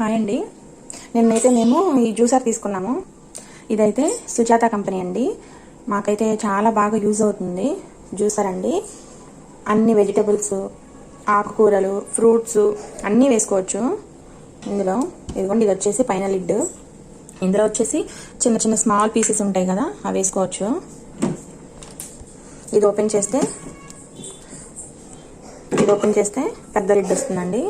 Hi అండి. నిన్నైతే మేము ఈ జ్యూసర్ తీసుకున్నాము. ఇదైతే సుజాత కంపెనీ అండి. మాకైతే చాలా బాగా యూజ్ అవుతుంది జ్యూసర్ అండి. అన్ని వెజిటబుల్స్ ఆకుకూరలు ఫ్రూట్స్ అన్నీ వేసుకోవచ్చు. ఇందులో ఇదిగోండి ఇది వచ్చేసి పైన లిడ్. ఇందులో వచ్చేసి చిన్న చిన్న స్మాల్ పీసెస్ ఉంటాయి కదా అవి వేసుకోవచ్చు. ఇది ఓపెన్ చేస్తే ఇది ఓపెన్ చేస్తే పెద్ద లిడ్ వస్తుందండి.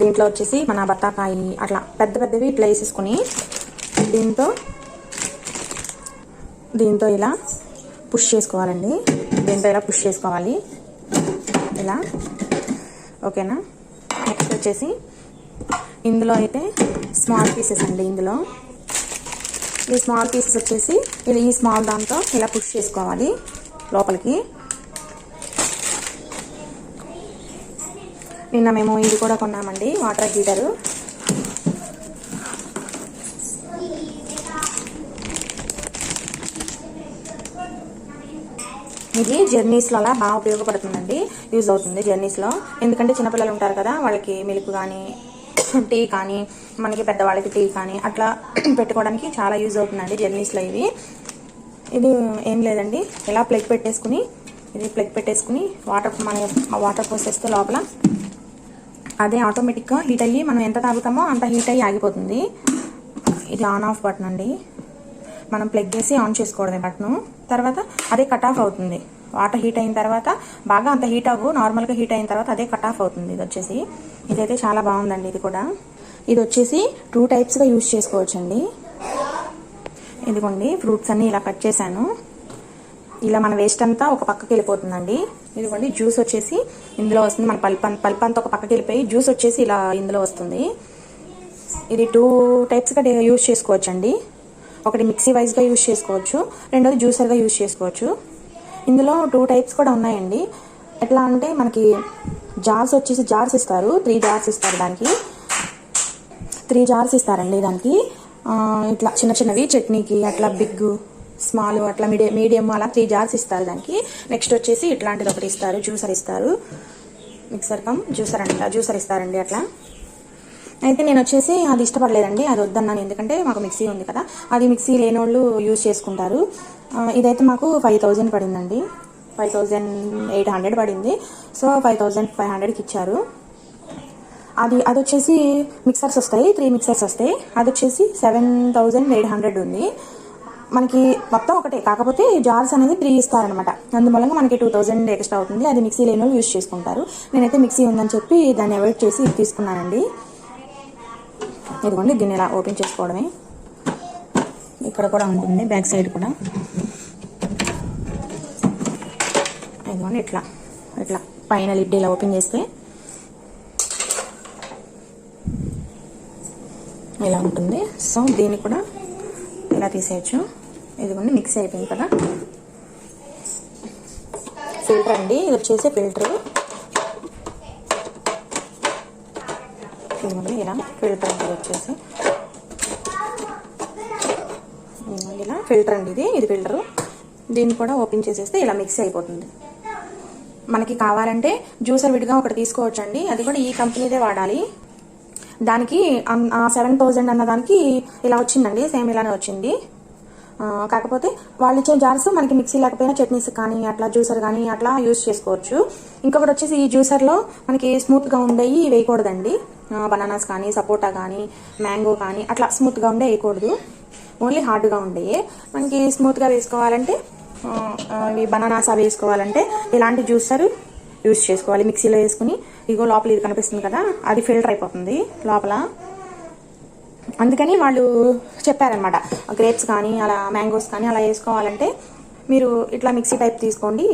దీంట్లో వచ్చేసి మన బత్తాకాయి అట్లా పెద్ద పెద్దవి ఇట్లా వేసేసుకుని దీంతో దీంతో ఇలా పుష్ చేసుకోవాలండి. దీంతో ఇలా పుష్ చేసుకోవాలి. ఇలా. ఓకేనా? నెక్స్ట్ వచ్చేసి ఇందులో అయితే స్మాల్ పీసెస్ అండి ఇందులో. ఈ స్మాల్ పీసెస్ వచ్చేసి ఇది ఈ స్మాల్ దాంతో ఇలా పుష్ చేసుకోవాలి లోపలికి. నిన్న మేము ఇది కూడా కొన్నామండి వాటర్ హీటరు. ఇది జర్నీస్లో అలా బాగా ఉపయోగపడుతుందండి యూజ్ అవుతుంది జర్నీస్లో. ఎందుకంటే చిన్నపిల్లలు ఉంటారు కదా వాళ్ళకి మిల్క్ కానీ టీ కానీ మనకి పెద్దవాళ్ళకి టీ కానీ అట్లా పెట్టుకోవడానికి చాలా యూజ్ అవుతుందండి జర్నీస్లో ఇవి. ఇది ఏం లేదండి ఇలా ప్లగ్ పెట్టేసుకుని ఇది ప్లగ్ పెట్టేసుకుని వాటర్ మన వాటర్ పోసేస్తే లోపల అదే ఆటోమేటిక్గా హీట్ అయ్యి మనం ఎంత తాగుతామో అంత హీట్ అయ్యి ఆగిపోతుంది. ఇది ఆన్ ఆఫ్ బటన్ అండి. మనం ప్లగ్ చేసి ఆన్ చేసుకోవడమే బటన్ తర్వాత అదే కట్ ఆఫ్ అవుతుంది. వాటర్ హీట్ అయిన తర్వాత బాగా అంత హీట్ అవ్వు నార్మల్గా హీట్ అయిన తర్వాత అదే కట్ ఆఫ్ అవుతుంది ఇది వచ్చేసి. ఇదైతే చాలా బాగుందండి ఇది కూడా. ఇది వచ్చేసి టూ టైప్స్గా యూజ్ చేసుకోవచ్చండి. ఇదిగోండి ఫ్రూట్స్ అన్నీ ఇలా కట్ చేశాను. ఇలా మన వేస్ట్ అంతా ఒక పక్కకి వెళ్ళిపోతుందండి. ఇదిగోండి జ్యూస్ వచ్చేసి ఇందులో వస్తుంది. మన పల్ప్ పల్పంతా పల్ప్ అంతా ఒక పక్కకి వెళ్ళిపోయి జ్యూస్ వచ్చేసి ఇలా ఇందులో వస్తుంది. ఇది టూ టైప్స్గా యూజ్ చేసుకోవచ్చు అండి ఒకటి మిక్సీ వైజ్గా యూజ్ చేసుకోవచ్చు. రెండోది జ్యూసర్గా యూజ్ చేసుకోవచ్చు. ఇందులో టూ టైప్స్ కూడా ఉన్నాయండి. ఎట్లా అంటే మనకి జార్స్ వచ్చేసి జార్స్ ఇస్తారు. త్రీ జార్స్ ఇస్తారు దానికి. త్రీ జార్స్ ఇస్తారండి దానికి. ఇట్లా చిన్న చిన్నవి చట్నీకి అట్లా బిగ్ స్మాల్ అట్లా మీడియం మీడియం అలా త్రీ జార్స్ ఇస్తారు దానికి. నెక్స్ట్ వచ్చేసి ఇట్లాంటిది ఒకటి ఇస్తారు జ్యూసర్ ఇస్తారు. మిక్సర్ కమ్ జ్యూసర్ అంట జ్యూసర్ ఇస్తారండి అట్లా. అయితే నేను వచ్చేసి అది ఇష్టపడలేదండి అది వద్దన్నాను. ఎందుకంటే మాకు మిక్సీ ఉంది కదా అది మిక్సీ లేని వాళ్ళు యూజ్ చేసుకుంటారు. ఇదైతే మాకు ఫైవ్ థౌజండ్ పడిందండి. ఫైవ్ థౌజండ్ ఎయిట్ హండ్రెడ్ పడింది. సో ఫైవ్ థౌజండ్ ఫైవ్ హండ్రెడ్కి ఇచ్చారు. అది అది వచ్చేసి మిక్సర్స్ వస్తాయి త్రీ మిక్సర్స్ వస్తాయి. అది వచ్చేసి సెవెన్ థౌజండ్ ఎయిట్ హండ్రెడ్ ఉంది. మనకి మొత్తం ఒకటే. కాకపోతే జార్స్ అనేది త్రీ ఇస్తారనమాట అందువల్ల మనకి టూ థౌజండ్ ఎక్స్ట్రా అవుతుంది. అది మిక్సీ లేని వాళ్ళు యూజ్ చేసుకుంటారు. నేనైతే మిక్సీ ఉందని చెప్పి దాన్ని అవాయిడ్ చేసి తీసుకున్నానండి. ఇదిగోండి దీన్ని ఇలా ఓపెన్ చేసుకోవడమే. ఇక్కడ కూడా ఉంటుంది బ్యాక్ సైడ్ కూడా. ఇదిగోండి ఇట్లా ఇట్లా. పైన లిడ్ ఇలా ఓపెన్ చేస్తే ఇలా ఉంటుంది. సో దీన్ని కూడా ఇలా తీసేయచ్చు. ఇదిగోండి మిక్స్ అయిపోయింది కదా. ఫిల్టర్ అండి ఇది వచ్చేసి ఫిల్టర్ ఇదిగోండి ఇలా ఫిల్టర్ అండి ఇది వచ్చేసి. ఇలా ఫిల్టర్ అండి ఇది ఇది ఫిల్టర్ దీన్ని కూడా ఓపెన్ చేసేస్తే ఇలా మిక్స్ అయిపోతుంది. మనకి కావాలంటే జ్యూసర్ విడిగా ఒకటి తీసుకోవచ్చండి. అది కూడా ఈ కంపెనీదే వాడాలి. దానికి సెవెన్ థౌజండ్ అన్న దానికి ఇలా వచ్చిందండి సేమ్ ఇలానే వచ్చింది. కాకపోతే వాళ్ళు ఇచ్చే జార్స్ మనకి మిక్సీ లేకపోయినా చట్నీస్ కానీ అట్లా జ్యూసర్ కానీ అట్లా యూస్ చేసుకోవచ్చు. ఇంకొకటి వచ్చేసి ఈ జ్యూసర్లో మనకి స్మూత్గా ఉండేవి వేయకూడదండి. బనానాస్ కానీ సపోటా కానీ మ్యాంగో కానీ అట్లా స్మూత్గా ఉండే వేయకూడదు. ఓన్లీ హార్డ్గా ఉండేవి మనకి స్మూత్గా వేసుకోవాలంటే ఇవి బనానాస్ అవి వేసుకోవాలంటే ఇలాంటి జ్యూసర్ యూస్ చేసుకోవాలి? మిక్సీలో వేసుకుని ఇగో లోపల ఇది కనిపిస్తుంది కదా అది ఫిల్టర్ అయిపోతుంది లోపల. అందుకని వాళ్ళు చెప్పారనమాట గ్రేప్స్ కానీ అలా మ్యాంగోస్ కానీ అలా వేసుకోవాలంటే మీరు ఇట్లా మిక్సీ టైప్ తీసుకోండి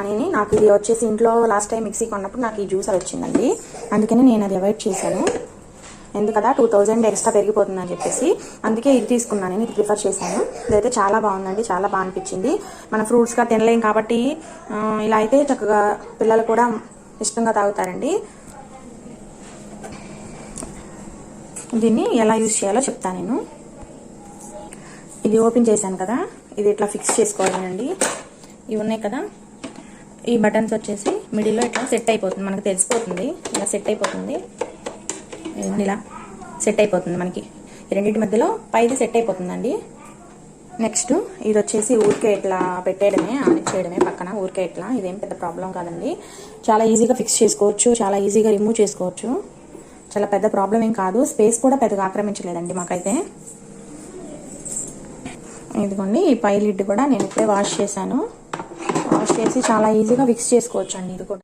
అని నాకు ఇది వచ్చేసి ఇంట్లో లాస్ట్ టైం మిక్సీ కొన్నప్పుడు నాకు ఈ జ్యూసర్ వచ్చిందండి. అందుకని నేను అది అవాయిడ్ చేశాను. ఎందుకదా? టూ థౌజండ్ ఎక్స్ట్రా పెరిగిపోతుందని చెప్పేసి. అందుకే ఇది తీసుకున్నాను నేను ఇది ప్రిఫర్ చేశాను. ఇదైతే చాలా బాగుందండి చాలా బాగా అనిపించింది. మన ఫ్రూట్స్గా తినలేం కాబట్టి ఇలా అయితే చక్కగా పిల్లలు కూడా ఇష్టంగా తాగుతారండి. దీన్ని ఎలా యూజ్ చేయాలో చెప్తాను నేను. ఇది ఓపెన్ చేశాను కదా ఇది ఇట్లా ఫిక్స్ చేసుకోవాలండి ఇవి ఉన్నాయి కదా ఈ బటన్స్ వచ్చేసి మిడిల్లో ఇట్లా సెట్ అయిపోతుంది మనకు తెలిసిపోతుంది. ఇలా సెట్ అయిపోతుంది. ఇలా సెట్ అయిపోతుంది మనకి. రెండింటి మధ్యలో పైది సెట్ అయిపోతుందండి. నెక్స్ట్ ఇది వచ్చేసి ఊరికే ఇట్లా పెట్టేయడమే ఆన్ చేయడమే పక్కన ఊరికే ఇట్లా. ఇదేం పెద్ద ప్రాబ్లం కాదండి. చాలా ఈజీగా ఫిక్స్ చేసుకోవచ్చు చాలా ఈజీగా రిమూవ్ చేసుకోవచ్చు. చాలా పెద్ద ప్రాబ్లం ఏం కాదు. స్పేస్ కూడా పెద్దగా ఆక్రమించలేదండి మాకైతే. ఇదిగోండి ఈ పై లిడ్ కూడా నేను ఇప్పుడే వాష్ చేశాను. వాష్ చేసి చాలా ఈజీగా ఫిక్స్ చేసుకోవచ్చు అండి ఇది కూడా.